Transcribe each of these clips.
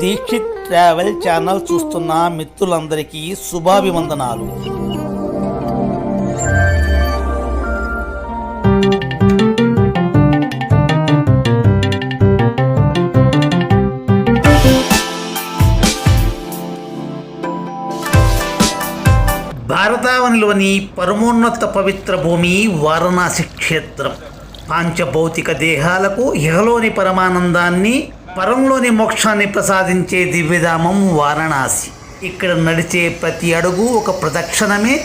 Dixit travel channel చూస్తున్న మిత్రులందరికీ శుభాభివందనాలు. భారతావనిలోని పరమోన్నత పవిత్ర భూమి వారణాసి క్షేత్రం. పాంచభౌతిక దేహాలకు ఇహలోని పరమానందాన్ని పరంలోని మోక్షాన్ని ప్రసాదించే దివ్యధామం వారణాసి. ఇక్కడ నడిచే ప్రతి అడుగు ఒక ప్రదక్షిణమే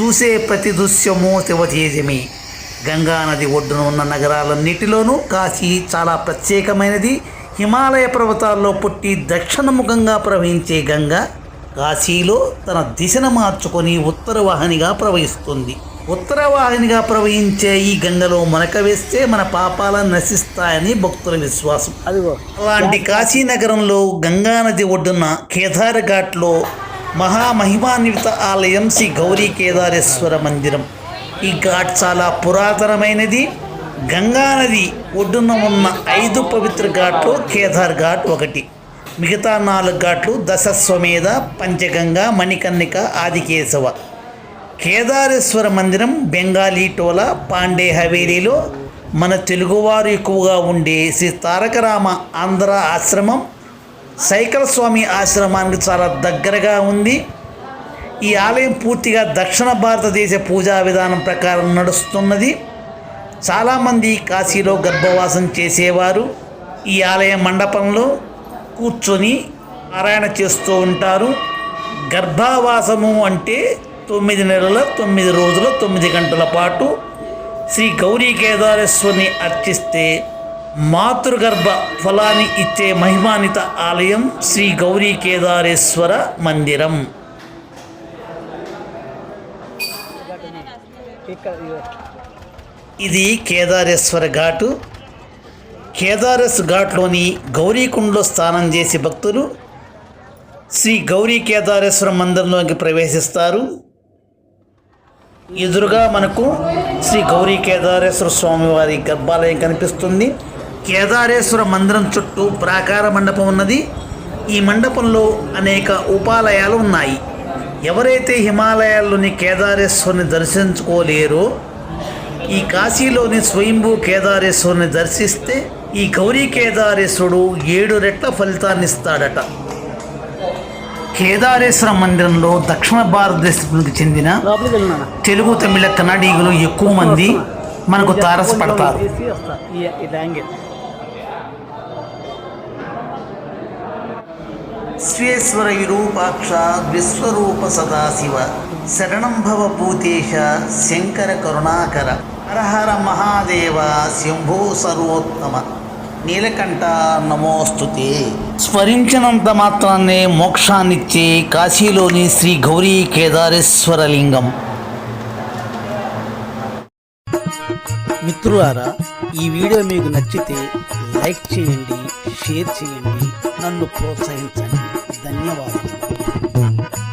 చూసే ప్రతి దృశ్యము శివతేజమే. గంగా నది ఒడ్డున ఉన్న నగరాలన్నిటిలోనూ కాశీ చాలా ప్రత్యేకమైనది. హిమాలయ పర్వతాల్లో పుట్టి దక్షిణముఖంగా ప్రవహించే గంగ కాశీలో తన దిశను మార్చుకొని ఉత్తరవాహినిగా ప్రవహిస్తుంది. ఉత్తర వాహినిగా ప్రవహించే ఈ గంగలో మనక వేస్తే మన పాపాలను నశిస్తాయని భక్తుల విశ్వాసం. అదిగో. అలాంటి కాశీ నగరంలో గంగా నది ఒడ్డున కేదార్ ఘాట్లో మహామహిమాన్విత ఆలయం శ్రీ గౌరీ కేదారేశ్వర మందిరం. ఈ ఘాట్ చాలా పురాతనమైనది. గంగా నది ఒడ్డున ఉన్న ఐదు పవిత్ర ఘాట్లో కేదార్ ఘాట్ ఒకటి. మిగతా నాలుగు ఘాట్లు దశస్వమేధ పంచగంగా మణికర్ణిక ఆదికేశవ. కేదారేశ్వర మందిరం బెంగాలీ టోలా పాండే హవేలీలో మన తెలుగువారు ఎక్కువగా ఉండే శ్రీ తారకరామ ఆంధ్ర ఆశ్రమం సైకల స్వామి ఆశ్రమానికి చాలా దగ్గరగా ఉంది. ఈ ఆలయం పూర్తిగా దక్షిణ భారతదేశ పూజా విధానం ప్రకారం నడుస్తున్నది. చాలామంది కాశీలో గర్భవాసం చేసేవారు. ఈ ఆలయ మండపంలో కూర్చొని పారాయణ చేస్తూ ఉంటారు. గర్భావాసము అంటే తొమ్మిది నెలల తొమ్మిది రోజుల తొమ్మిది గంటల పాటు శ్రీ గౌరీ కేదారేశ్వరిని అర్చిస్తే మాతృగర్భ ఫలాన్ని ఇచ్చే మహిమానిత ఆలయం శ్రీ గౌరీ కేదారేశ్వర మందిరం. ఇది కేదారేశ్వర ఘాటు. కేదారస్ ఘాట్లోని గౌరీకుండలో స్నానం చేసి భక్తులు శ్రీ గౌరీ కేదారేశ్వర మందిరంలోకి ప్రవేశిస్తారు. ఎదురుగా మనకు శ్రీ గౌరీ కేదారేశ్వర స్వామివారి గర్భాలయం కనిపిస్తుంది. కేదారేశ్వర మందిరం చుట్టూ ప్రాకార మండపం ఉన్నది. ఈ మండపంలో అనేక ఉపాలయాలు ఉన్నాయి. ఎవరైతే హిమాలయాల్లోని కేదారేశ్వరుని దర్శించుకోలేరో ఈ కాశీలోని స్వయంభూ కేదారేశ్వరుని దర్శిస్తే ఈ గౌరీ కేదారేశ్వరుడు ఏడు రెట్ల ఫలితాన్ని ఇస్తాడట. కేదారేశ్వర మందిరంలో దక్షిణ భారతదేశానికి చెందిన తెలుగు తమిళ కన్నడీయులు ఎక్కువ మంది మనకు తారసపడతారు విశ్వేశ్వర విరూపాక్ష విశ్వరూప సదాశివ శరణం భవ భూతేశ శంకర కరుణాకర. హరహర మహాదేవ శంభో సర్వోత్తమ. నీలకంఠ నమోస్తుతే స్మరించినంత మాత్రాన్నే మోక్షాన్నిచ్చే కాశీలోని శ్రీ గౌరీ కేదారేశ్వర లింగం మిత్రులారా ఈ వీడియో మీకు నచ్చితే లైక్ చేయండి షేర్ చేయండి నన్ను ప్రోత్సహించండి. ధన్యవాదాలు.